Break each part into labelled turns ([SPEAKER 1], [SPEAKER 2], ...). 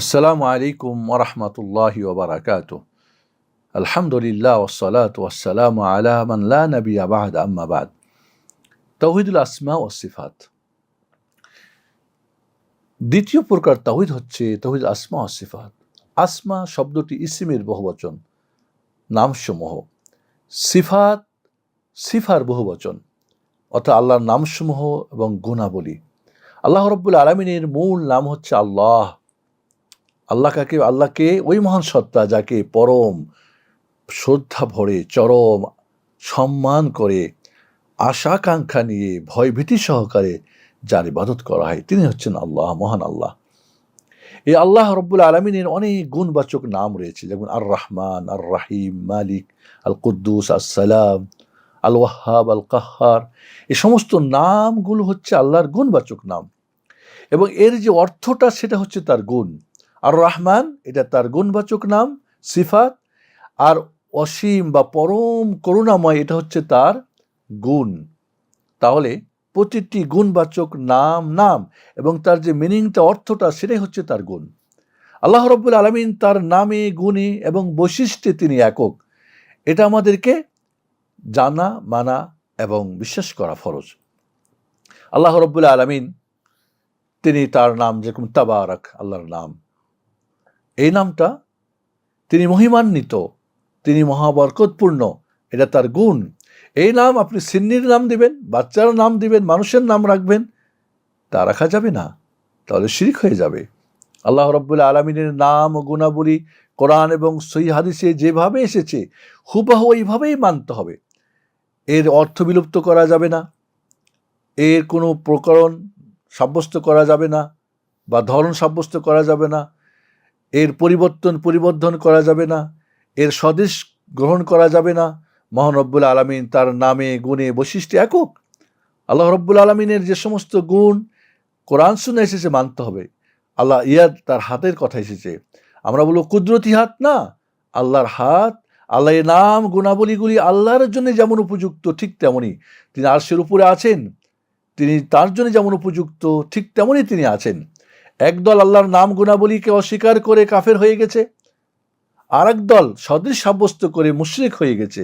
[SPEAKER 1] আসসালামু আলাইকুম ওরহমতুল্লাহি ওবরাকাত আলহামদুলিল্লাহ ওসলাত ওয়াসালাম আলা মান নবী আবাদ আম্মাবাদ তৌহিদুল আসমা ও সিফাত। দ্বিতীয় প্রকার তৌহিদ হচ্ছে তৌহিদ আসমা ও সিফাত। আসমা শব্দটি ইসিমের বহুবচন, নামসমূহ। সিফাত, সিফার বহুবচন, অর্থাৎ আল্লাহর নামসমূহ এবং গুণাবলী। আল্লাহ রব্বুল আলমিনের মূল নাম হচ্ছে আল্লাহ। আল্লাহ কাকে, আল্লাহকে ওই মহান সত্তা যাকে পরম শ্রদ্ধা ভরে, চরম সম্মান করে, আশাকাঙ্ক্ষা নিয়ে, ভয়ভীতি সহকারে যার ইবাদত করা হয়, তিনি হচ্ছেন আল্লাহ, মহান আল্লাহ। এই আল্লাহ রব্বুল আলমিনের অনেক গুণবাচক নাম রয়েছে, যেমন আর রহমান আর রাহিম মালিক আল কুদ্দুস আসসালাম আল ওয়াহাব আল কাহার এই সমস্ত নামগুলো হচ্ছে আল্লাহর গুণবাচক নাম। এবং এর যে অর্থটা, সেটা হচ্ছে তার গুণ। আর রহমান এটা তার গুণবাচক নাম, সিফাত। আর অসীম বা পরম করুণাময়, এটা হচ্ছে তার গুণ। তাহলে প্রতিটি গুণবাচক নাম নাম এবং তার যে মিনিংটা অর্থটা, সেটাই হচ্ছে তার গুণ। আল্লাহ রব্বুল আলমিন তার নামে, গুণে এবং বৈশিষ্ট্যে তিনি একক। এটা আমাদেরকে জানা, মানা এবং বিশ্বাস করা ফরজ। আল্লাহ রব্বুল আলমিন, তিনি তার নাম যেরকম তাবারাক, আল্লাহর নাম। এই নামটা তিনি মহিমান্বিত, তিনি মহাবরকতপূর্ণ, এটা তার গুণ। এই নাম আপনি সিন্নির নাম দিবেন, বাচ্চার নাম দিবেন, মানুষের নাম রাখবেন, তা রাখা যাবে না। তাহলে শিরিক হয়ে যাবে। আল্লাহ রব্বুল্লা আলমিনের নাম ও গুণাবলী কোরআন এবং সই হাদিসে যেভাবে এসেছে, হুবাহ ওইভাবেই মানতে হবে। এর অর্থ বিলুপ্ত করা যাবে না। এর কোনো প্রকরণ সাব্যস্ত করা যাবে না বা ধরন সাব্যস্ত করা যাবে না। এর পরিবর্তন পরিবর্ধন করা যাবে না, এর স্বদেশ গ্রহণ করা যাবে না। মহানব্বুল আলমিন তার নামে, গুণে, বৈশিষ্ট্য একক। আল্লাহ রব্বুল আলমিনের যে সমস্ত গুণ কোরআন শুনে এসেছে মানতে হবে। আল্লাহ ইয়াদ তার হাতের কথা এসেছে। আমরা বলব, কুদরতি হাত না, আল্লাহর হাত, আল্লাহ নাম, গুণাবলীগুলি আল্লাহর জন্য যেমন উপযুক্ত, ঠিক তেমনই তিনি আরশের উপরে আছেন। তিনি তার জন্য যেমন উপযুক্ত, ঠিক তেমনই তিনি আছেন। একদল আল্লাহর নাম গুণাবলীকে অস্বীকার করে কাফের হয়ে গেছে আর দল সদৃশ সাব্যস্ত করে মুশ্রিক হয়ে গেছে।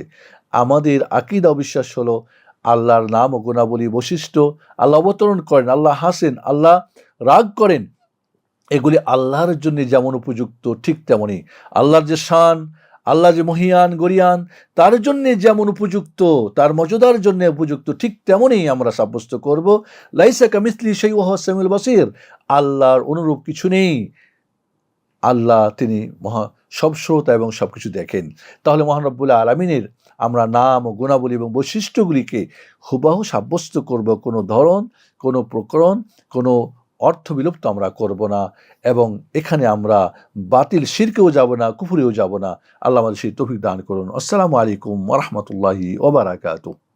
[SPEAKER 1] আমাদের আকিদা অবিশ্বাস হলো, আল্লাহর নাম ও গুণাবলী বৈশিষ্ট্য আল্লাহ অবতরণ করেন, আল্লাহ হাসেন, আল্লাহ রাগ করেন। এগুলি আল্লাহর জন্য যেমন উপযুক্ত, ঠিক তেমনই আল্লাহর যে শান আল্লাহ যে মহিয়ান, গরিয়ান, তার জন্যে যেমন উপযুক্ত, তার মর্যাদার জন্য উপযুক্ত, ঠিক তেমনই আমরা সাব্যস্ত করব। লাইসা কামিসলি সেই ওহ সামিল বসির, আল্লাহর অনুরূপ কিছু নেই। আল্লাহ তিনি মহা সব শ্রোতা এবং সব কিছু দেখেন। তাহলে মহানব্বুল্লাহ আলমিনের আমরা নাম ও গুণাবলী এবং বৈশিষ্ট্যগুলিকে হুবাহু সাব্যস্ত করব। কোনো ধরন, কোনো প্রকরণ, কোনো অর্থ বিলুপ্ত আমরা করব না এবং এখানে আমরা বাতিল শিরকেও যাব না, কুফুরেও যাব না। আল্লাহ আমাদের সেই তফিক দান করুন। আসসালামু আলাইকুম ওরহমতুল্লাহি ওবরাকাতু